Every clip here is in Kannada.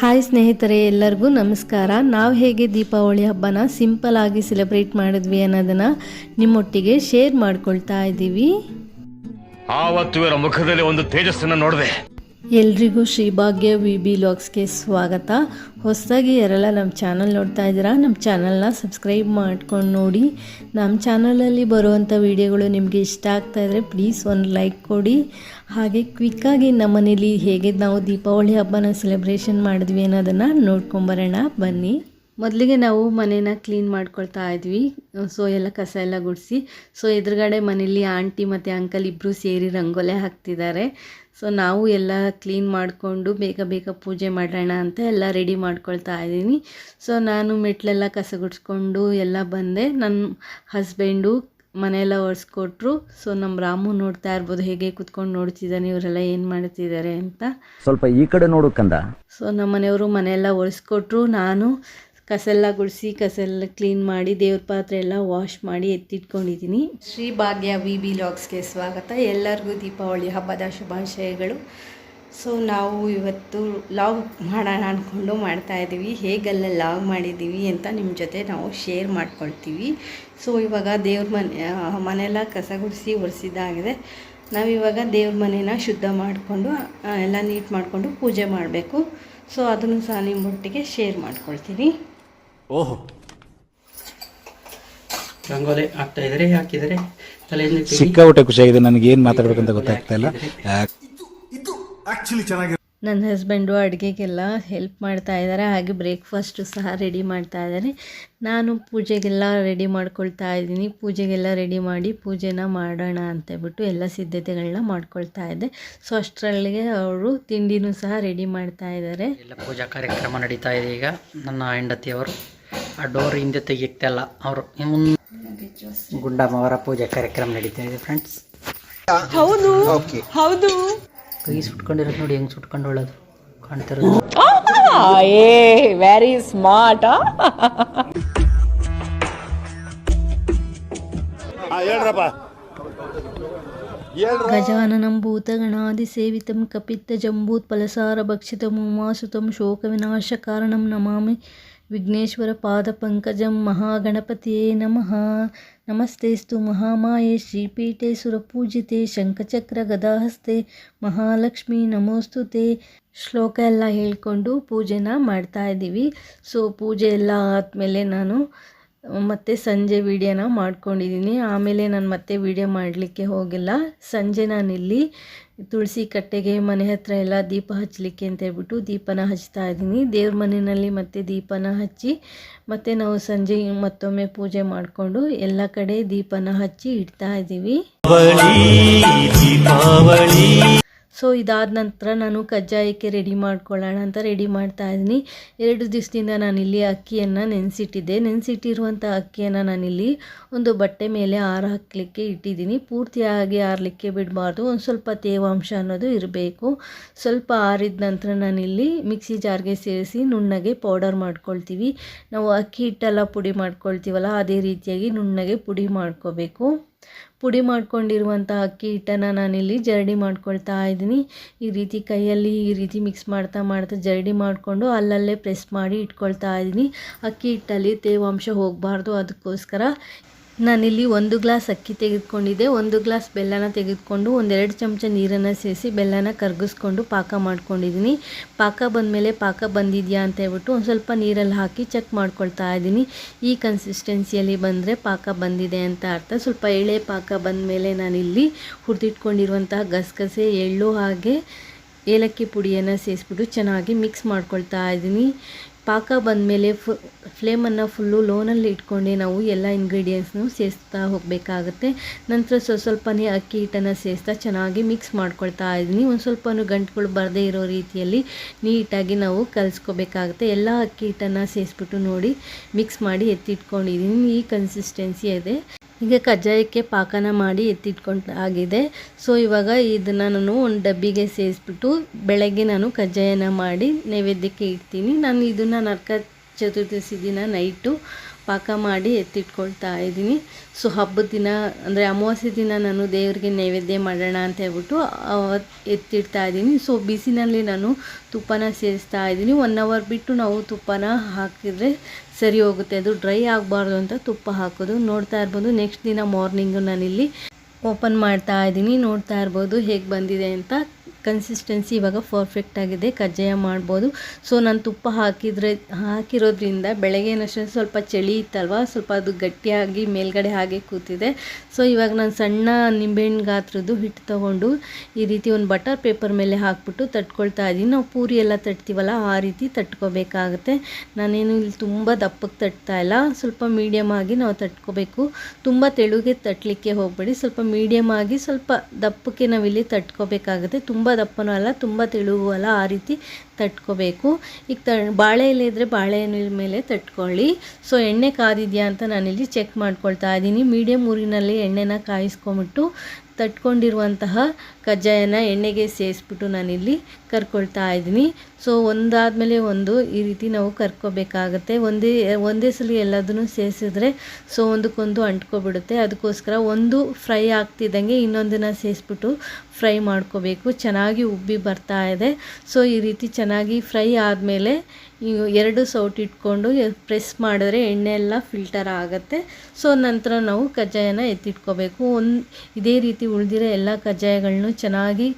ಹಾಯ್ ಸ್ನೇಹಿತರೆ, ಎಲ್ಲರಿಗೂ ನಮಸ್ಕಾರ. ನಾವು ಹೇಗೆ ದೀಪಾವಳಿ ಹಬ್ಬನ ಸಿಂಪಲ್ ಆಗಿ ಸೆಲೆಬ್ರೇಟ್ ಮಾಡಿದ್ವಿ ಅನ್ನೋದನ್ನ ನಿಮ್ಮೊಟ್ಟಿಗೆ ಶೇರ್ ಮಾಡ್ಕೊಳ್ತಾ ಇದ್ದೀವಿ ಆವತ್ತು ಇವರ ಮುಖದಲ್ಲಿ ಒಂದು ತೇಜಸ್ಸನ್ನು ನೋಡಿದೆ. ಎಲ್ರಿಗೂ ಶ್ರೀಭಾಗ್ಯ ವಿ ಬಿ ಲಾಕ್ಸ್ಗೆ ಸ್ವಾಗತ. ಹೊಸದಾಗಿ ಯಾರೆಲ್ಲ ನಮ್ಮ ಚಾನಲ್ ನೋಡ್ತಾ ಇದ್ದೀರಾ, ನಮ್ಮ ಚಾನಲ್ನ ಸಬ್ಸ್ಕ್ರೈಬ್ ಮಾಡ್ಕೊಂಡು ನೋಡಿ. ನಮ್ಮ ಚಾನಲಲ್ಲಿ ಬರುವಂಥ ವಿಡಿಯೋಗಳು ನಿಮಗೆ ಇಷ್ಟ ಆಗ್ತಾ ಇದ್ದರೆ ಪ್ಲೀಸ್ ಒಂದು ಲೈಕ್ ಕೊಡಿ. ಹಾಗೆ ಕ್ವಿಕ್ಕಾಗಿ ನಮ್ಮ ಮನೇಲಿ ಹೇಗೆ ನಾವು ದೀಪಾವಳಿ ಹಬ್ಬನ ಸೆಲೆಬ್ರೇಷನ್ ಮಾಡಿದ್ವಿ ಅನ್ನೋದನ್ನು ನೋಡ್ಕೊಂಬರೋಣ ಬನ್ನಿ. ಮೊದಲಿಗೆ ನಾವು ಮನೇನ ಕ್ಲೀನ್ ಮಾಡ್ಕೊಳ್ತಾ ಇದ್ವಿ. ಸೊ ಎಲ್ಲ ಕಸ ಎಲ್ಲ ಗುಡಿಸಿ. ಸೊ ಎದುರುಗಡೆ ಮನೇಲಿ ಆಂಟಿ ಮತ್ತು ಅಂಕಲ್ ಇಬ್ಬರು ಸೇರಿ ರಂಗೋಲೆ ಹಾಕ್ತಿದ್ದಾರೆ ಸೊ ನಾವು ಎಲ್ಲ ಕ್ಲೀನ್ ಮಾಡಿಕೊಂಡು ಬೇಗ ಬೇಗ ಪೂಜೆ ಮಾಡೋಣ ಅಂತ ಎಲ್ಲ ರೆಡಿ ಮಾಡ್ಕೊಳ್ತಾ ಇದ್ದೀನಿ. ಸೊ ನಾನು ಮೆಟ್ಲೆಲ್ಲ ಕಸ ಗುಡಿಸ್ಕೊಂಡು ಎಲ್ಲ ಬಂದೆ. ನನ್ನ ಹಸ್ಬೆಂಡು ಮನೆಯೆಲ್ಲ ಒರೆಸ್ಕೊಟ್ರು. ಸೊ ನಮ್ಮ ರಾಮು ನೋಡ್ತಾ ಇರ್ಬೋದು ಹೇಗೆ ಕುತ್ಕೊಂಡು ನೋಡ್ತಿದ್ದಾನೆ ಇವರೆಲ್ಲ ಏನು ಮಾಡ್ತಿದ್ದಾರೆ ಅಂತ. ಸ್ವಲ್ಪ ಈ ಕಡೆ ನೋಡು ಕಂದ. ಸೊ ನಮ್ಮ ಮನೆಯವರು ಮನೆಯೆಲ್ಲ ಒರೆಸ್ಕೊಟ್ರು. ನಾನು ಕಸೆಲ್ಲ ಗುಡಿಸಿ, ಕಸೆಲ್ಲ ಕ್ಲೀನ್ ಮಾಡಿ, ದೇವ್ರ ಪಾತ್ರೆ ಎಲ್ಲ ವಾಶ್ ಮಾಡಿ ಎತ್ತಿಟ್ಕೊಂಡಿದ್ದೀನಿ ಶ್ರೀ ಭಾಗ್ಯ ವಿ ಬಿ ಲಾಗ್ಸ್ಗೆ ಸ್ವಾಗತ. ಎಲ್ಲರಿಗೂ ದೀಪಾವಳಿ ಹಬ್ಬದ ಶುಭಾಶಯಗಳು. ಸೊ ನಾವು ಇವತ್ತು ಲಾಗ್ ಮಾಡೋಣ ಅಂದ್ಕೊಂಡು ಮಾಡ್ತಾ ಇದ್ದೀವಿ. ಹೇಗೆಲ್ಲ ಲಾಗ್ ಮಾಡಿದ್ದೀವಿ ಅಂತ ನಿಮ್ಮ ಜೊತೆ ನಾವು ಶೇರ್ ಮಾಡ್ಕೊಳ್ತೀವಿ. ಸೊ ಇವಾಗ ದೇವ್ರ ಮನೆ ಮನೆಯೆಲ್ಲ ಕಸ ಗುಡಿಸಿ ಒರೆಸಿದ್ದಾಗಿದೆ. ನಾವಿವಾಗ ದೇವ್ರ ಮನೇನ ಶುದ್ಧ ಮಾಡಿಕೊಂಡು ಎಲ್ಲ ನೀಟ್ ಮಾಡಿಕೊಂಡು ಪೂಜೆ ಮಾಡಬೇಕು. ಸೊ ಅದನ್ನು ಸಹ ನಿಮ್ಮೊಟ್ಟಿಗೆ ಶೇರ್ ಮಾಡ್ಕೊಳ್ತೀನಿ. ಓಹೋ. ರಂಗೋಲಿ ಆಗ್ತಾ ಇದ್ರೆ ಹಾಕಿದರೆ ತಲೆಯಿಂದ. ಸಿಕ್ಕಾಪಟ್ಟೆ ಖುಷಿಯಾಗಿದೆ ನನಗೆ ಏನು ಮಾತಾಡ್ಬೇಕಂತ ಗೊತ್ತಾಗ್ತಾ ಇಲ್ಲ. ನನ್ನ ಹಸ್ಬೆಂಡು ಅಡುಗೆಗೆಲ್ಲ ಹೆಲ್ಪ್ ಮಾಡ್ತಾ ಇದ್ದಾರೆ ಹಾಗೆ ಬ್ರೇಕ್ಫಾಸ್ಟು ಸಹ ರೆಡಿ ಮಾಡ್ತಾ ಇದ್ದಾರೆ ನಾನು ಪೂಜೆಗೆಲ್ಲ ರೆಡಿ ಮಾಡ್ಕೊಳ್ತಾ ಇದ್ದೀನಿ. ಪೂಜೆಗೆಲ್ಲ ರೆಡಿ ಮಾಡಿ ಪೂಜೆನ ಮಾಡೋಣ ಅಂತೇಳ್ಬಿಟ್ಟು ಎಲ್ಲ ಸಿದ್ಧತೆಗಳನ್ನ ಮಾಡ್ಕೊಳ್ತಾ ಇದ್ದೆ. ಸೊ ಅಷ್ಟರಲ್ಲಿಗೆ ಅವರು ತಿಂಡಿನೂ ಸಹ ರೆಡಿ ಮಾಡ್ತಾ ಇದ್ದಾರೆ ಎಲ್ಲ ಪೂಜಾ ಕಾರ್ಯಕ್ರಮ ನಡೀತಾ ಇದೆ ಈಗ ನನ್ನ ಹೆಂಡತಿಯವರು. ಆ ಡೋರ್ ಹಿಂದೆ ತೆಗಿಯಕ್ತಲ್ಲ ಅವರು. ಗುಂಡಮ್ಮ ಅವರ ಪೂಜಾ ಕಾರ್ಯಕ್ರಮ ನಡೀತಾ ಇದೆ ಫ್ರೆಂಡ್ಸ್ ಹೌದು. ಹೌದು. ಕೈ ಸುಟ್ಕೊಂಡಿರೋದು ನೋಡಿ ಹೆಂಗ್ ಸುಟ್ಕೊಂಡೊಳ್ಳೋದು ಕಾಣ್ತಿರೋದು. ಗಜಾನನಂ ಭೂತಗಣಾದಿಸೇವಿತಂ ಶೋಕ ವಿನಾಶ ಶೋಕವಿನಾಶಕಾರಣಂ ನಮಾಮಿ. ವಿಘ್ನೇಶ್ವರ ಪಾದಪಂಕಜಂ ಮಹಾಗಣಪತಿಯೇ ನಮಃ. ನಮಸ್ತೆಸ್ತು ಮಹಾಮಾಯೆ, ಶ್ರೀಪೀಠೆ ಸುರಪೂಜಿತೆ, ಶಂಖಚಕ್ರ ಗದಾಹಸ್ತೆ ಮಹಾಲಕ್ಷ್ಮಿ ನಮೋಸ್ತುತೆ. ಶ್ಲೋಕ ಎಲ್ಲ ಹೇಳಿಕೊಂಡು ಪೂಜೆನ ಮಾಡ್ತಾ ಇದ್ದೀವಿ. ಸೊ ಪೂಜೆ ಎಲ್ಲ ಆದಮೇಲೆ ನಾನು ಮತ್ತೆ ಸಂಜೆ ವೀಡಿಯೋನ ಮಾಡ್ಕೊಂಡಿದ್ದೀನಿ. ಆಮೇಲೆ ನಾನು ಮತ್ತೆ ವೀಡಿಯೋ ಮಾಡಲಿಕ್ಕೆ ಹೋಗಿಲ್ಲ. ಸಂಜೆ ನಾನಿಲ್ಲಿ ತುಳಸಿ ಕಟ್ಟೆಗೆ ಮನೆ ಹತ್ರ ಎಲ್ಲ ದೀಪ ಹಚ್ಚಲಿಕ್ಕೆ ಅಂತ ಹೇಳ್ಬಿಟ್ಟು ದೀಪನ ಹಚ್ತಾ ಇದ್ದೀನಿ. ದೇವ್ರ ಮನೆಯಲ್ಲಿ ಮತ್ತೆ ದೀಪನ ಹಚ್ಚಿ ಮತ್ತೆ ನಾವು ಸಂಜೆ ಮತ್ತೊಮ್ಮೆ ಪೂಜೆ ಮಾಡಿಕೊಂಡು ಎಲ್ಲ ಕಡೆ ದೀಪನ ಹಚ್ಚಿ ಇಡ್ತಾ ಇದ್ದೀವಿ. ಸೊ ಇದಾದ ನಂತರ ನಾನು ಕಜ್ಜಾಯಕ್ಕೆ ರೆಡಿ ಮಾಡ್ಕೊಳ್ಳೋಣ ಅಂತ ರೆಡಿ ಮಾಡ್ತಾ ಇದ್ದೀನಿ. ಎರಡು ದಿವಸದಿಂದ ನಾನಿಲ್ಲಿ ಅಕ್ಕಿಯನ್ನು ನೆನೆಸಿಟ್ಟಿದ್ದೆ. ನೆನೆಸಿಟ್ಟಿರುವಂಥ ಅಕ್ಕಿಯನ್ನು ನಾನಿಲ್ಲಿ ಒಂದು ಬಟ್ಟೆ ಮೇಲೆ ಆರ ಹಾಕಲಿಕ್ಕೆ ಇಟ್ಟಿದ್ದೀನಿ. ಪೂರ್ತಿಯಾಗಿ ಆರಲಿಕ್ಕೆ ಬಿಡಬಾರ್ದು. ಒಂದು ಸ್ವಲ್ಪ ತೇವಾಂಶ ಅನ್ನೋದು ಇರಬೇಕು. ಸ್ವಲ್ಪ ಆರಿದ ನಂತರ ನಾನಿಲ್ಲಿ ಮಿಕ್ಸಿ ಜಾರ್ಗೆ ಸೇರಿಸಿ ನುಣ್ಣಗೆ ಪೌಡರ್ ಮಾಡ್ಕೊಳ್ತೀವಿ. ನಾವು ಅಕ್ಕಿ ಹಿಟ್ಟೆಲ್ಲ ಪುಡಿ ಮಾಡ್ಕೊಳ್ತೀವಲ್ಲ, ಅದೇ ರೀತಿಯಾಗಿ ನುಣ್ಣಗೆ ಪುಡಿ ಮಾಡ್ಕೋಬೇಕು. ಪುಡಿ ಮಾಡ್ಕೊಂಡಿರುವಂಥ ಅಕ್ಕಿ ಹಿಟ್ಟನ್ನು ನಾನಿಲ್ಲಿ ಜರಡಿ ಮಾಡ್ಕೊಳ್ತಾ ಇದ್ದೀನಿ. ಈ ರೀತಿ ಕೈಯಲ್ಲಿ ಈ ರೀತಿ ಮಿಕ್ಸ್ ಮಾಡ್ತಾ ಮಾಡ್ತಾ ಜರಡಿ ಮಾಡಿಕೊಂಡು ಅಲ್ಲಲ್ಲೇ ಪ್ರೆಸ್ ಮಾಡಿ ಇಟ್ಕೊಳ್ತಾ ಇದ್ದೀನಿ. ಅಕ್ಕಿ ಹಿಟ್ಟಲ್ಲಿ ತೇವಾಂಶ ಹೋಗಬಾರ್ದು. ಅದಕ್ಕೋಸ್ಕರ ನಾನಿಲ್ಲಿ ಒಂದು ಗ್ಲಾಸ್ ಅಕ್ಕಿ ತೆಗೆದುಕೊಂಡಿದ್ದೆ, ಒಂದು ಗ್ಲಾಸ್ ಬೆಲ್ಲನ ತೆಗೆದುಕೊಂಡು ಒಂದೆರಡು ಚಮಚ ನೀರನ್ನು ಸೇರಿಸಿ ಬೆಲ್ಲನ ಕರಗಿಸ್ಕೊಂಡು ಪಾಕ ಮಾಡ್ಕೊಂಡಿದ್ದೀನಿ. ಪಾಕ ಬಂದಮೇಲೆ ಪಾಕ ಬಂದಿದೆಯಾ ಅಂತ ಹೇಳ್ಬಿಟ್ಟು ಒಂದು ಸ್ವಲ್ಪ ನೀರಲ್ಲಿ ಹಾಕಿ ಚೆಕ್ ಮಾಡ್ಕೊಳ್ತಾ ಇದ್ದೀನಿ. ಈ ಕನ್ಸಿಸ್ಟೆನ್ಸಿಯಲ್ಲಿ ಬಂದರೆ ಪಾಕ ಬಂದಿದೆ ಅಂತ ಅರ್ಥ. ಸ್ವಲ್ಪ ಎಳೆ ಪಾಕ ಬಂದಮೇಲೆ ನಾನಿಲ್ಲಿ ಹುರಿದಿಟ್ಕೊಂಡಿರುವಂತಹ ಗಸಗಸೆ, ಎಳ್ಳು ಹಾಗೆ ಏಲಕ್ಕಿ ಪುಡಿಯನ್ನು ಸೇರಿಸ್ಬಿಟ್ಟು ಚೆನ್ನಾಗಿ ಮಿಕ್ಸ್ ಮಾಡ್ಕೊಳ್ತಾ ಇದ್ದೀನಿ. ಪಾಕ ಬಂದಮೇಲೆ ಫು, ಫ್ಲೇಮನ್ನು ಫುಲ್ಲು ಲೋನಲ್ಲಿ ಇಟ್ಕೊಂಡು ನಾವು ಎಲ್ಲ ಇಂಗ್ರೀಡಿಯೆಂಟ್ಸ್ನು ಸೇರಿಸ್ತಾ ಹೋಗಬೇಕಾಗುತ್ತೆ. ನಂತರ ಸ್ವಲ್ಪ ಸ್ವಲ್ಪನೇ ಅಕ್ಕಿ, ಹಿಟ್ಟನ್ನು ಸೇರಿಸ್ತಾ ಚೆನ್ನಾಗಿ ಮಿಕ್ಸ್ ಮಾಡ್ಕೊಳ್ತಾ ಇದ್ದೀನಿ. ಒಂದು ಸ್ವಲ್ಪ ಗಂಟುಗಳು ಬರದೇ ಇರೋ ರೀತಿಯಲ್ಲಿ ನೀಟಾಗಿ ನಾವು ಕಲಿಸ್ಕೋಬೇಕಾಗುತ್ತೆ. ಎಲ್ಲ ಅಕ್ಕಿ, ಹಿಟ್ಟನ್ನು ಸೇರಿಸ್ಬಿಟ್ಟು ನೋಡಿ ಮಿಕ್ಸ್ ಮಾಡಿ ಎತ್ತಿಟ್ಕೊಂಡಿದ್ದೀನಿ. ಈ ಕನ್ಸಿಸ್ಟೆನ್ಸಿ ಇದೆ. ಈಗ ಕಜ್ಜಾಯಕ್ಕೆ ಪಾಕನ ಮಾಡಿ ಎತ್ತಿಟ್ಕೊಂಡು ಆಗಿದೆ. ಸೊ ಇವಾಗ ಇದನ್ನು ನಾನು ಒಂದು ಡಬ್ಬಿಗೆ ಸೇರಿಸ್ಬಿಟ್ಟು ಬೆಳಗ್ಗೆ ನಾನು ಕಜ್ಜಾಯನ ಮಾಡಿ ನೈವೇದ್ಯಕ್ಕೆ ಇಡ್ತೀನಿ. ನಾನು ಇದನ್ನು ನರಕ ಚತುರ್ದಶಿ ದಿನ ನೈಟು ಪಾಕ ಮಾಡಿ ಎತ್ತಿಟ್ಕೊಳ್ತಾ ಇದ್ದೀನಿ. ಸೊ ಹಬ್ಬದ ದಿನ, ಅಂದರೆ ಅಮಾವಾಸ್ಯೆ ದಿನ ನಾನು ದೇವರಿಗೆ ನೈವೇದ್ಯ ಮಾಡೋಣ ಅಂತ ಹೇಳ್ಬಿಟ್ಟು ಎತ್ತಿಡ್ತಾ ಇದ್ದೀನಿ. ಸೊ ಬಿಸಿನಲ್ಲಿ ನಾನು ತುಪ್ಪನ ಸೇರಿಸ್ತಾ ಇದ್ದೀನಿ. ಒನ್ ಅವರ್ ಬಿಟ್ಟು ನಾವು ತುಪ್ಪನ ಹಾಕಿದರೆ ಸರಿ ಹೋಗುತ್ತೆ. ಅದು ಡ್ರೈ ಆಗಬಾರ್ದು ಅಂತ ತುಪ್ಪ ಹಾಕೋದು. ನೋಡ್ತಾ ಇರ್ಬೋದು ನೆಕ್ಸ್ಟ್ ದಿನ ಮಾರ್ನಿಂಗು ನಾನಿಲ್ಲಿ ಓಪನ್ ಮಾಡ್ತಾ ಇದ್ದೀನಿ. ನೋಡ್ತಾ ಇರ್ಬೋದು, ಹೇಗೆ ಬಂದಿದೆ ಅಂತ. ಕನ್ಸಿಸ್ಟೆನ್ಸಿ ಇವಾಗ ಪರ್ಫೆಕ್ಟ್ ಆಗಿದೆ, ಕಜ್ಜಾಯ ಮಾಡ್ಬೋದು. ಸೊ ನಾನು ತುಪ್ಪ ಹಾಕಿದ್ರೆ, ಹಾಕಿರೋದ್ರಿಂದ ಬೆಳಗ್ಗೆನಷ್ಟೇ ಸ್ವಲ್ಪ ಚಳಿ ಇತ್ತಲ್ವ, ಸ್ವಲ್ಪ ಅದು ಗಟ್ಟಿಯಾಗಿ ಮೇಲ್ಗಡೆ ಹಾಗೆ ಕೂತಿದೆ. ಸೊ ಇವಾಗ ನಾನು ಸಣ್ಣ ನಿಂಬೆಹಣ್ಣು ಗಾತ್ರದ್ದು ಹಿಟ್ಟು ತೊಗೊಂಡು ಈ ರೀತಿ ಒಂದು ಬಟರ್ ಪೇಪರ್ ಮೇಲೆ ಹಾಕ್ಬಿಟ್ಟು ತಟ್ಕೊಳ್ತಾ ಇದ್ದೀನಿ ನಾವು ಪೂರಿ ಎಲ್ಲ ತಟ್ತೀವಲ್ಲ, ಆ ರೀತಿ ತಟ್ಕೋಬೇಕಾಗುತ್ತೆ. ನಾನೇನು ಇಲ್ಲಿ ತುಂಬ ದಪ್ಪಕ್ಕೆ ತಟ್ತಾ ಇಲ್ಲ. ಸ್ವಲ್ಪ ಮೀಡಿಯಮ್ ಆಗಿ ನಾವು ತಟ್ಕೋಬೇಕು. ತುಂಬ ತೆಳುಗೆ ತಟ್ಟಲಿಕ್ಕೆ ಹೋಗಬೇಡಿ. ಸ್ವಲ್ಪ ಮೀಡಿಯಮ್ ಆಗಿ ಸ್ವಲ್ಪ ದಪ್ಪಕ್ಕೆ ನಾವಿಲ್ಲಿ ತಟ್ಕೋಬೇಕಾಗುತ್ತೆ. ತುಂಬ ದಪ್ಪನೂ ಅಲ್ಲ, ತುಂಬ ತೆಳುವು ಅಲ್ಲ, ಆ ರೀತಿ ತಟ್ಕೋಬೇಕು. ಈಗ ತ ಬಾಳೆ ಎಲೆ ಇದ್ದರೆ ಬಾಳೆ ಎಲೆ ಮೇಲೆ ತಟ್ಕೊಳ್ಳಿ. ಸೊ, ಎಣ್ಣೆ ಕಾದಿದೆಯಾ ಅಂತ ನಾನಿಲ್ಲಿ ಚೆಕ್ ಮಾಡ್ಕೊಳ್ತಾ ಇದ್ದೀನಿ. ಮೀಡಿಯಮ್ ಊರಿನಲ್ಲಿ ಎಣ್ಣೆನ ಕಾಯಿಸ್ಕೊಂಬಿಟ್ಟು ತಟ್ಕೊಂಡಿರುವಂತಹ ಕಜ್ಜಾಯನ ಎಣ್ಣೆಗೆ ಸೇರಿಸ್ಬಿಟ್ಟು ನಾನಿಲ್ಲಿ ಕರ್ಕೊಳ್ತಾ ಇದ್ದೀನಿ. ಸೊ ಒಂದಾದಮೇಲೆ ಒಂದು ಈ ರೀತಿ ನಾವು ಕರ್ಕೋಬೇಕಾಗತ್ತೆ. ಒಂದೇ ಒಂದೇ ಸಲ ಎಲ್ಲದನ್ನು ಸೇರಿಸಿದ್ರೆ ಸೊ ಒಂದಕ್ಕೊಂದು ಅಂಟ್ಕೊಬಿಡುತ್ತೆ. ಅದಕ್ಕೋಸ್ಕರ ಒಂದು ಫ್ರೈ ಆಗ್ತಿದ್ದಂಗೆ ಇನ್ನೊಂದನ್ನು ಸೇರಿಸ್ಬಿಟ್ಟು ಫ್ರೈ ಮಾಡ್ಕೋಬೇಕು. ಚೆನ್ನಾಗಿ ಉಬ್ಬಿ ಬರ್ತಾ ಇದೆ. ಸೊ ಈ ರೀತಿ ಚೆನ್ನಾಗಿ ಫ್ರೈ ಆದಮೇಲೆ ಎರಡು ಸೌಟ್ ಇಟ್ಕೊಂಡು ಪ್ರೆಸ್ ಮಾಡಿದ್ರೆ ಎಣ್ಣೆ ಎಲ್ಲ ಫಿಲ್ಟರ್ ಆಗುತ್ತೆ. ಸೊ ನಂತರ ನಾವು ಕಜ್ಜಾಯನ ಎತ್ತಿಟ್ಕೋಬೇಕು. ಒಂದು, ಇದೇ ರೀತಿ ಉಳಿದಿರೋ ಎಲ್ಲ ಕಜ್ಜಾಯಗಳನ್ನು ಚೆನ್ನಾಗಿ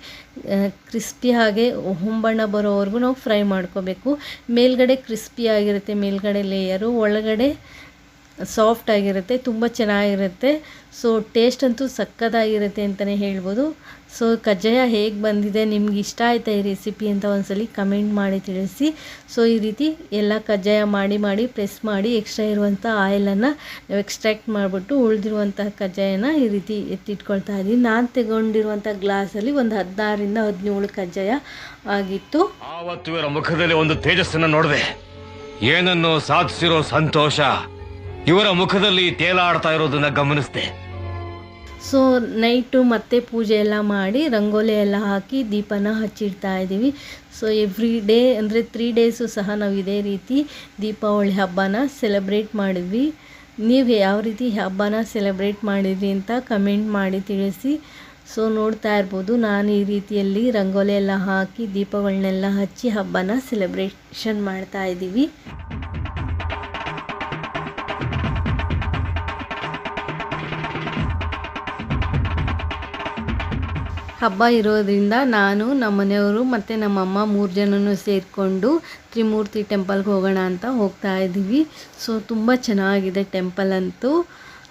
ಕ್ರಿಸ್ಪಿ ಹಾಗೆ ಹೊಂಬಣ್ಣ ಬರೋವರೆಗೂ ನಾವು ಫ್ರೈ ಮಾಡ್ಕೋಬೇಕು. ಮೇಲ್ಗಡೆ ಕ್ರಿಸ್ಪಿ ಆಗಿರುತ್ತೆ, ಮೇಲ್ಗಡೆ ಲೇಯರು ಒಳಗಡೆ ಸಾಫ್ಟ್ ಆಗಿರುತ್ತೆ, ತುಂಬ ಚೆನ್ನಾಗಿರುತ್ತೆ. ಸೊ ಟೇಸ್ಟ್ ಅಂತೂ ಸಕ್ಕತ್ತಾಗಿರುತ್ತೆ ಅಂತಲೇ ಹೇಳ್ಬೋದು. ಸೊ ಕಜ್ಜಾಯ ಹೇಗೆ ಬಂದಿದೆ? ನಿಮ್ಗೆ ಇಷ್ಟ ಆಯ್ತಾ ಈ ರೆಸಿಪಿ ಅಂತ ಒಂದ್ಸಲಿ ಕಮೆಂಟ್ ಮಾಡಿ ತಿಳಿಸಿ. ಸೊ ಈ ರೀತಿ ಎಲ್ಲ ಕಜ್ಜಾಯ ಮಾಡಿ ಮಾಡಿ ಪ್ರೆಸ್ ಮಾಡಿ ಎಕ್ಸ್ಟ್ರಾ ಇರುವಂಥ ಆಯಿಲನ್ನು ನಾವು ಎಕ್ಸ್ಟ್ರಾಕ್ಟ್ ಮಾಡಿಬಿಟ್ಟು ಉಳಿದಿರುವಂಥ ಕಜ್ಜಾಯನ ಈ ರೀತಿ ಎತ್ತಿಟ್ಕೊಳ್ತಾ ಇದ್ದೀನಿ ನಾನು ತಗೊಂಡಿರುವಂಥ ಗ್ಲಾಸಲ್ಲಿ ಒಂದು ಹದಿನಾರರಿಂದ ಹದಿನೇಳು ಕಜ್ಜಾಯ ಆಗಿತ್ತು. ಆವತ್ತು ಇವರ ಮುಖದಲ್ಲಿ ಒಂದು ತೇಜಸ್ಸನ್ನು ನೋಡಿದೆ. ಏನನ್ನು ಸಾಧಿಸಿರೋ ಸಂತೋಷ ಇವರ ಮುಖದಲ್ಲಿ ತೇಲಾಡ್ತಾ ಇರೋದನ್ನ ಗಮನಿಸಿದೆ. ಸೊ ನೈಟು ಮತ್ತೆ ಪೂಜೆ ಎಲ್ಲ ಮಾಡಿ ರಂಗೋಲಿ ಎಲ್ಲ ಹಾಕಿ ದೀಪನ ಹಚ್ಚಿಡ್ತಾ ಇದ್ದೀವಿ. ಸೊ ಎವ್ರಿ ಡೇ ಅಂದರೆ ತ್ರೀ ಡೇಸು ಸಹ ನಾವು ಇದೇ ರೀತಿ ದೀಪಾವಳಿ ಹಬ್ಬನ ಸೆಲೆಬ್ರೇಟ್ ಮಾಡಿದ್ವಿ. ನೀವು ಯಾವ ರೀತಿ ಹಬ್ಬನ ಸೆಲೆಬ್ರೇಟ್ ಮಾಡಿದ್ರಿ ಅಂತ ಕಮೆಂಟ್ ಮಾಡಿ ತಿಳಿಸಿ. ಸೊ ನೋಡ್ತಾ ಇರ್ಬೋದು ನಾನು ಈ ರೀತಿಯಲ್ಲಿ ರಂಗೋಲಿ ಎಲ್ಲ ಹಾಕಿ ದೀಪಗಳನ್ನೆಲ್ಲ ಹಚ್ಚಿ ಹಬ್ಬನ ಸೆಲೆಬ್ರೇಷನ್ ಮಾಡ್ತಾ ಇದ್ದೀವಿ. ಹಬ್ಬ ಇರೋದ್ರಿಂದ ನಾನು ನಮ್ಮ ಮನೆಯವರು ಮತ್ತು ನಮ್ಮಮ್ಮ ಮೂರು ಜನನೂ ಸೇರಿಕೊಂಡು ತ್ರಿಮೂರ್ತಿ ಟೆಂಪಲ್ಗೆ ಹೋಗೋಣ ಅಂತ ಹೋಗ್ತಾ ಇದ್ದೀವಿ. ಸೊ ತುಂಬ ಚೆನ್ನಾಗಿದೆ ಟೆಂಪಲ್ ಅಂತೂ.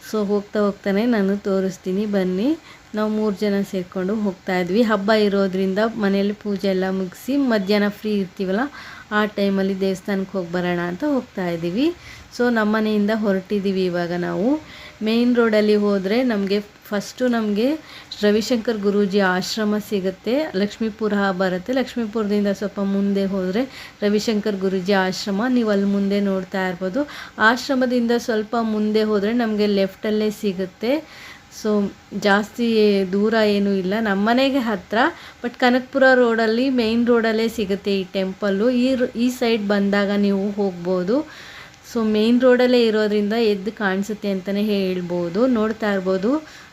ಸೊ ಹೋಗ್ತಾ ಹೋಗ್ತಾನೆ ನಾನು ತೋರಿಸ್ತೀನಿ, ಬನ್ನಿ. ನಾವು ಮೂರು ಜನ ಸೇರಿಕೊಂಡು ಹೋಗ್ತಾ ಇದ್ವಿ. ಹಬ್ಬ ಇರೋದ್ರಿಂದ ಮನೆಯಲ್ಲಿ ಪೂಜೆ ಎಲ್ಲ ಮುಗಿಸಿ ಮಧ್ಯಾಹ್ನ ಫ್ರೀ ಇರ್ತೀವಲ್ಲ, ಆ ಟೈಮಲ್ಲಿ ದೇವಸ್ಥಾನಕ್ಕೆ ಹೋಗಿ ಬರೋಣ ಅಂತ ಹೋಗ್ತಾ ಇದ್ದೀವಿ. ಸೊ ನಮ್ಮ ಮನೆಯಿಂದ ಹೊರಟಿದ್ದೀವಿ ಇವಾಗ ನಾವು. ಮೇನ್ ರೋಡಲ್ಲಿ ಹೋದರೆ ನಮಗೆ ಫಸ್ಟು ನಮಗೆ ರವಿಶಂಕರ್ ಗುರೂಜಿ ಆಶ್ರಮ ಸಿಗುತ್ತೆ, ಲಕ್ಷ್ಮೀಪುರ ಬರುತ್ತೆ. ಲಕ್ಷ್ಮೀಪುರದಿಂದ ಸ್ವಲ್ಪ ಮುಂದೆ ಹೋದರೆ ರವಿಶಂಕರ್ ಗುರೂಜಿ ಆಶ್ರಮ, ನೀವು ಅಲ್ಲಿ ಮುಂದೆ ನೋಡ್ತಾ ಇರ್ಬೋದು. ಆಶ್ರಮದಿಂದ ಸ್ವಲ್ಪ ಮುಂದೆ ಹೋದರೆ ನಮಗೆ ಲೆಫ್ಟಲ್ಲೇ ಸಿಗುತ್ತೆ. ಸೊ ಜಾಸ್ತಿ ದೂರ ಏನೂ ಇಲ್ಲ. ನಮ್ಮ ಮನೆಗೆ ಹತ್ತಿರ ಬಟ್ ಕನಕಪುರ ರೋಡಲ್ಲಿ ಮೇಯ್ನ್ ರೋಡಲ್ಲೇ ಸಿಗುತ್ತೆ ಈ ಟೆಂಪಲ್ಲು ಈ ಈ ಸೈಡ್ ಬಂದಾಗ ನೀವು ಹೋಗ್ಬೋದು. ಸೊ ಮೇಯ್ನ್ ರೋಡಲ್ಲೇ ಇರೋದ್ರಿಂದ ಎದ್ದು ಕಾಣಿಸುತ್ತೆ ಅಂತಲೇ ಹೇಳ್ಬೋದು, ನೋಡ್ತಾ ಇರ್ಬೋದು.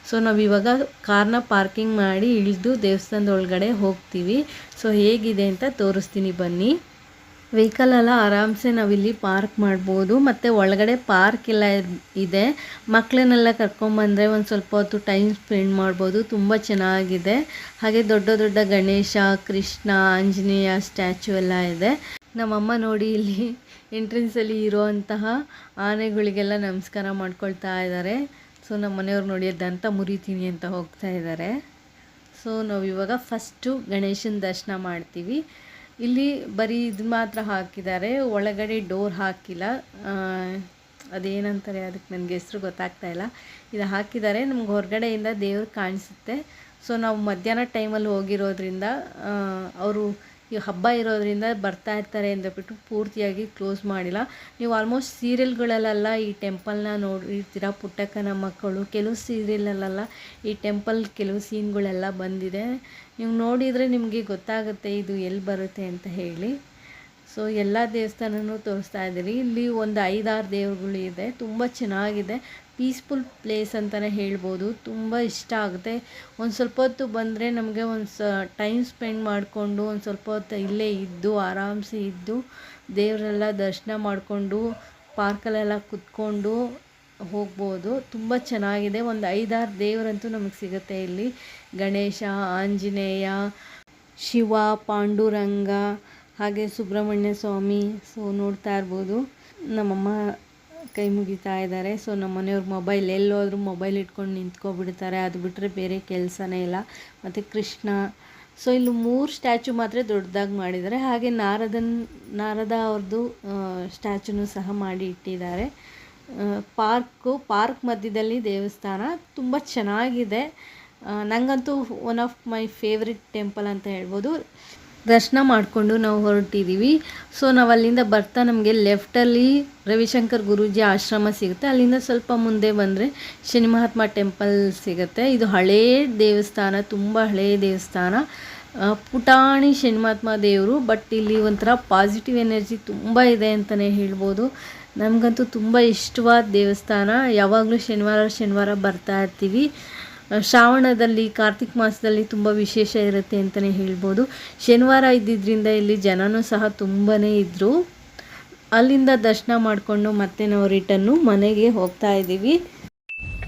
ಸೊ ನಾವು ಇವಾಗ ಕಾರ್ನ ಪಾರ್ಕಿಂಗ್ ಮಾಡಿ ಇಳಿದು ದೇವಸ್ಥಾನದ ಒಳಗಡೆ ಹೋಗ್ತೀವಿ. ಸೊ ಹೇಗಿದೆ ಅಂತ ತೋರಿಸ್ತೀನಿ ಬನ್ನಿ. ವೆಹಿಕಲ್ ಎಲ್ಲ ಆರಾಮ್ಸೆ ನಾವಿಲ್ಲಿ ಪಾರ್ಕ್ ಮಾಡ್ಬೋದು. ಮತ್ತು ಒಳಗಡೆ ಪಾರ್ಕ್ ಎಲ್ಲ ಇದೆ. ಮಕ್ಕಳನ್ನೆಲ್ಲ ಕರ್ಕೊಂಬಂದರೆ ಒಂದು ಸ್ವಲ್ಪ ಹೊತ್ತು ಟೈಮ್ ಸ್ಪೆಂಡ್ ಮಾಡ್ಬೋದು. ತುಂಬ ಚೆನ್ನಾಗಿದೆ. ಹಾಗೆ ದೊಡ್ಡ ದೊಡ್ಡ ಗಣೇಶ, ಕೃಷ್ಣ, ಆಂಜನೇಯ ಸ್ಟ್ಯಾಚು ಎಲ್ಲ ಇದೆ. ನಮ್ಮಮ್ಮ ನೋಡಿ ಇಲ್ಲಿ ಎಂಟ್ರೆನ್ಸಲ್ಲಿ ಇರೋವಂತಹ ಆನೆಗಳಿಗೆಲ್ಲ ನಮಸ್ಕಾರ ಮಾಡ್ಕೊಳ್ತಾ ಇದ್ದಾರೆ ಸೊ ನಮ್ಮ ಮನೆಯವ್ರು ನೋಡಿ ದಂತ ಮುರಿತೀನಿ ಅಂತ ಹೋಗ್ತಾ ಇದ್ದಾರೆ ಸೊ ನಾವು ಇವಾಗ ಫಸ್ಟು ಗಣೇಶನ ದರ್ಶನ ಮಾಡ್ತೀವಿ. ಇಲ್ಲಿ ಬರೀ ಇದು ಮಾತ್ರ ಹಾಕಿದ್ದಾರೆ, ಒಳಗಡೆ ಡೋರ್ ಹಾಕಿಲ್ಲ. ಅದೇನಂತಾರೆ ಅದಕ್ಕೆ ನನಗೆ ಹೆಸರು ಗೊತ್ತಾಗ್ತಾ ಇಲ್ಲ. ಇದು ಹಾಕಿದ್ದಾರೆ, ನಮ್ಗೆ ಹೊರಗಡೆಯಿಂದ ದೇವ್ರು ಕಾಣಿಸುತ್ತೆ. ಸೊ ನಾವು ಮಧ್ಯಾಹ್ನ ಟೈಮಲ್ಲಿ ಹೋಗಿರೋದ್ರಿಂದ ಅವರು ಈ ಹಬ್ಬ ಇರೋದ್ರಿಂದ ಬರ್ತಾ ಇರ್ತಾರೆ ಅಂದ್ಬಿಟ್ಟು ಪೂರ್ತಿಯಾಗಿ ಕ್ಲೋಸ್ ಮಾಡಿಲ್ಲ. ನೀವು ಆಲ್ಮೋಸ್ಟ್ ಸೀರಿಯಲ್ಗಳಲ್ಲೆಲ್ಲ ಈ ಟೆಂಪಲ್ನ ನೋಡಿರ್ತೀರ ಪುಟ್ಟಕ್ಕನ ಮಕ್ಕಳು, ಕೆಲವು ಸೀರಿಯಲಲ್ಲೆಲ್ಲ ಈ ಟೆಂಪಲ್ ಕೆಲವು ಸೀನ್ಗಳೆಲ್ಲ ಬಂದಿದೆ. ನೀವು ನೋಡಿದರೆ ನಿಮಗೆ ಗೊತ್ತಾಗುತ್ತೆ ಇದು ಎಲ್ಲಿ ಬರುತ್ತೆ ಅಂತ ಹೇಳಿ. ಸೊ ಎಲ್ಲ ದೇವಸ್ಥಾನನೂ ತೋರಿಸ್ತಾ ಇದ್ದೀರಿ ಇಲ್ಲಿ ಒಂದು ಐದಾರು ದೇವ್ರುಗಳು ಇದೆ. ತುಂಬ ಚೆನ್ನಾಗಿದೆ. ಪೀಸ್ಫುಲ್ ಪ್ಲೇಸ್ ಅಂತಲೇ ಹೇಳ್ಬೋದು. ತುಂಬ ಇಷ್ಟ ಆಗುತ್ತೆ. ಒಂದು ಸ್ವಲ್ಪ ಹೊತ್ತು ಬಂದರೆ ನಮಗೆ ಒಂದು ಸ, ಟೈಮ್ ಸ್ಪೆಂಡ್ ಮಾಡಿಕೊಂಡು ಒಂದು ಸ್ವಲ್ಪ ಹೊತ್ತು ಇಲ್ಲೇ ಇದ್ದು, ಆರಾಮ್ಸಿ ಇದ್ದು ದೇವರೆಲ್ಲ ದರ್ಶನ ಮಾಡಿಕೊಂಡು, ಪಾರ್ಕಲ್ಲೆಲ್ಲ ಕುತ್ಕೊಂಡು ಹೋಗ್ಬೋದು. ತುಂಬ ಚೆನ್ನಾಗಿದೆ. ಒಂದು ಐದಾರು ದೇವರಂತೂ ನಮಗೆ ಸಿಗುತ್ತೆ ಇಲ್ಲಿ. ಗಣೇಶ, ಆಂಜನೇಯ, ಶಿವ, ಪಾಂಡುರಂಗ ಹಾಗೆ ಸುಬ್ರಹ್ಮಣ್ಯ ಸ್ವಾಮಿ ಸೊ ನೋಡ್ತಾ ಇರ್ಬೋದು. ನಮ್ಮಮ್ಮ ಕೈ ಮುಗಿತಾ ಇದ್ದಾರೆ. ಸೊ ನಮ್ಮ ಮನೆಯವ್ರ ಮೊಬೈಲ್ ಎಲ್ಲೋದ್ರೂ ಮೊಬೈಲ್ ಇಟ್ಕೊಂಡು ನಿಂತ್ಕೊಬಿಡ್ತಾರೆ. ಅದು ಬಿಟ್ಟರೆ ಬೇರೆ ಕೆಲಸನೇ ಇಲ್ಲ. ಮತ್ತು ಕೃಷ್ಣ ಸೊ ಇಲ್ಲಿ ಮೂರು ಸ್ಟ್ಯಾಚು ಮಾತ್ರ ದೊಡ್ಡದಾಗಿ ಮಾಡಿದ್ದಾರೆ. ಹಾಗೆ ನಾರದನ್, ನಾರದ ಅವ್ರದ್ದು ಸ್ಟ್ಯಾಚುನೂ ಸಹ ಮಾಡಿ ಇಟ್ಟಿದ್ದಾರೆ. ಪಾರ್ಕು ಪಾರ್ಕ್ ಮಧ್ಯದಲ್ಲಿ ದೇವಸ್ಥಾನ ತುಂಬ ಚೆನ್ನಾಗಿದೆ. ನನಗಂತೂ one of my favourite temple ಅಂತ ಹೇಳ್ಬೋದು. ದರ್ಶನ ಮಾಡಿಕೊಂಡು ನಾವು ಹೊರಟಿದ್ದೀವಿ ಸೊ ನಾವು ಅಲ್ಲಿಂದ ಬರ್ತಾ ನಮಗೆ ಲೆಫ್ಟಲ್ಲಿ ರವಿಶಂಕರ್ ಗುರೂಜಿ ಆಶ್ರಮ ಸಿಗುತ್ತೆ. ಅಲ್ಲಿಂದ ಸ್ವಲ್ಪ ಮುಂದೆ ಬಂದರೆ ಶನಿ ಮಹಾತ್ಮ ಟೆಂಪಲ್ ಸಿಗುತ್ತೆ. ಇದು ಹಳೇ ದೇವಸ್ಥಾನ, ತುಂಬ ಹಳೆಯ ದೇವಸ್ಥಾನ. ಪುಟಾಣಿ ಪುಟಾಣಿ ಶನಿಮಹಾತ್ಮ ದೇವರು ಬಟ್ ಇಲ್ಲಿ ಒಂಥರ ಪಾಸಿಟಿವ್ ಎನರ್ಜಿ ತುಂಬ ಇದೆ ಅಂತಲೇ ಹೇಳ್ಬೋದು. ನಮಗಂತೂ ತುಂಬ ಇಷ್ಟವಾದ ದೇವಸ್ಥಾನ. ಯಾವಾಗಲೂ ಶನಿವಾರ ಶನಿವಾರ ಬರ್ತಾ ಇರ್ತೀವಿ. ಶ್ರಾವಣದಲ್ಲಿ ಕಾರ್ತಿಕ್ ಮಾಸದಲ್ಲಿ ತುಂಬ ವಿಶೇಷ ಇರುತ್ತೆ ಅಂತಲೇ ಹೇಳ್ಬೋದು. ಶನಿವಾರ ಇದ್ದಿದ್ದರಿಂದ ಇಲ್ಲಿ ಜನನೂ ಸಹ ತುಂಬಾ ಇದ್ದರು ಅಲ್ಲಿಂದ ದರ್ಶನ ಮಾಡಿಕೊಂಡು ಮತ್ತೆ ನಾವು ರಿಟರ್ನು ಮನೆಗೆ ಹೋಗ್ತಾ ಇದ್ದೀವಿ.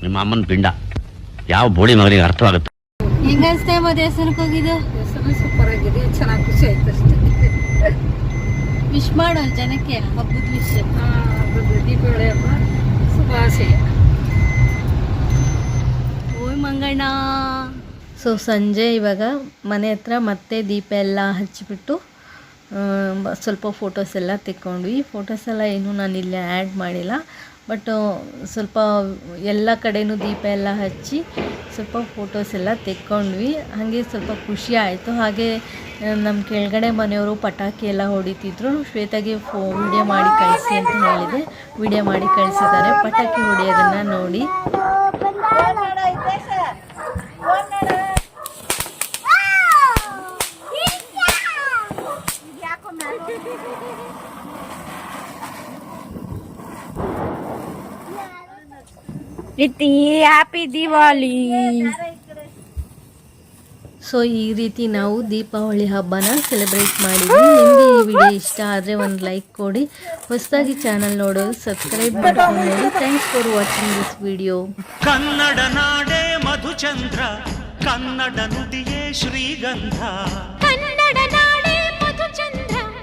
ನಿಮ್ಮ ಅಮ್ಮನ ಪಿಂಡ. ಯಾವ ಬೋಳಿ ಮಗನಿಗೆ ಅರ್ಥವಾಗುತ್ತೆ? ಹೆಂಗ ಅನ್ಸ್ತಾ ದೇವಸ್ಥಾನಕ್ಕೆ ಹೋಗಿದ್ದು? ಸೂಪರ್ ಆಗಿದೆ. ಚೆನ್ನಾಗಿ ಖುಷಿ ಆಯ್ತು ಅಷ್ಟೇ. ವಿಶ್ ಮಾಡೋ ಜನಕ್ಕೆ ಹಬ್ಬದ ವಿಷಯ ಹಬ್ಬದ ದೀಪಾವಳಿ ಹಬ್ಬ. ಶುಭಾಶಯ. ಸೊ ಸಂಜೆ ಇವಾಗ ಮನೆ ಹತ್ರ ಮತ್ತೆ ದೀಪ ಎಲ್ಲ ಹಚ್ಚಿಬಿಟ್ಟು ಸ್ವಲ್ಪ ಫೋಟೋಸ್ ಎಲ್ಲ ತೆಕ್ಕೊಂಡ್ವಿ. ಫೋಟೋಸ್ ಎಲ್ಲ ಏನು ನಾನು ಇಲ್ಲಿ ಆ್ಯಡ್ ಮಾಡಿಲ್ಲ. ಬಟ್ ಸ್ವಲ್ಪ ಎಲ್ಲ ಕಡೆಯೂ ದೀಪ ಎಲ್ಲ ಹಚ್ಚಿ ಸ್ವಲ್ಪ ಫೋಟೋಸ್ ಎಲ್ಲ ತೆಕ್ಕೊಂಡ್ವಿ. ಹಾಗೆ ಸ್ವಲ್ಪ ಖುಷಿ ಆಯಿತು. ಹಾಗೆ ನಮ್ಮ ಕೆಳಗಡೆ ಮನೆಯವರು ಪಟಾಕಿ ಎಲ್ಲ ಹೊಡಿತಿದ್ರು. ಶ್ವೇತಾಗೆ ಫೋ ವಿಡಿಯೋ ಮಾಡಿ ಕಳಿಸಿ ಅಂತ ಹೇಳಿದೆ. ವಿಡಿಯೋ ಮಾಡಿ ಕಳಿಸಿದ್ದಾರೆ. ಪಟಾಕಿ ಹೊಡೆಯೋದನ್ನು ನೋಡಿ. ಹ್ಯಾಪಿ ದೀಪಾವಳಿ ಸೊ ಈ ರೀತಿ ನಾವು ದೀಪಾವಳಿ ಹಬ್ಬನ ಸೆಲೆಬ್ರೇಟ್ ಮಾಡಿದ್ವಿ. ನಿಮಗೆ ಈ ವಿಡಿಯೋ ಇಷ್ಟ ಆದರೆ ಒಂದು ಲೈಕ್ ಕೊಡಿ. ಹೊಸದಾಗಿ ಚಾನಲ್ ನೋಡೋದು ಸಬ್ಸ್ಕ್ರೈಬ್ ಮಾಡಿ ನೋಡಿ thanks for watching this video Kannada ನಾಡೇ ಮಧುಚಂದ್ರ Kannada ನುಡಿಯೇ ಶ್ರೀಗಂಧ. ಕನ್ನಡ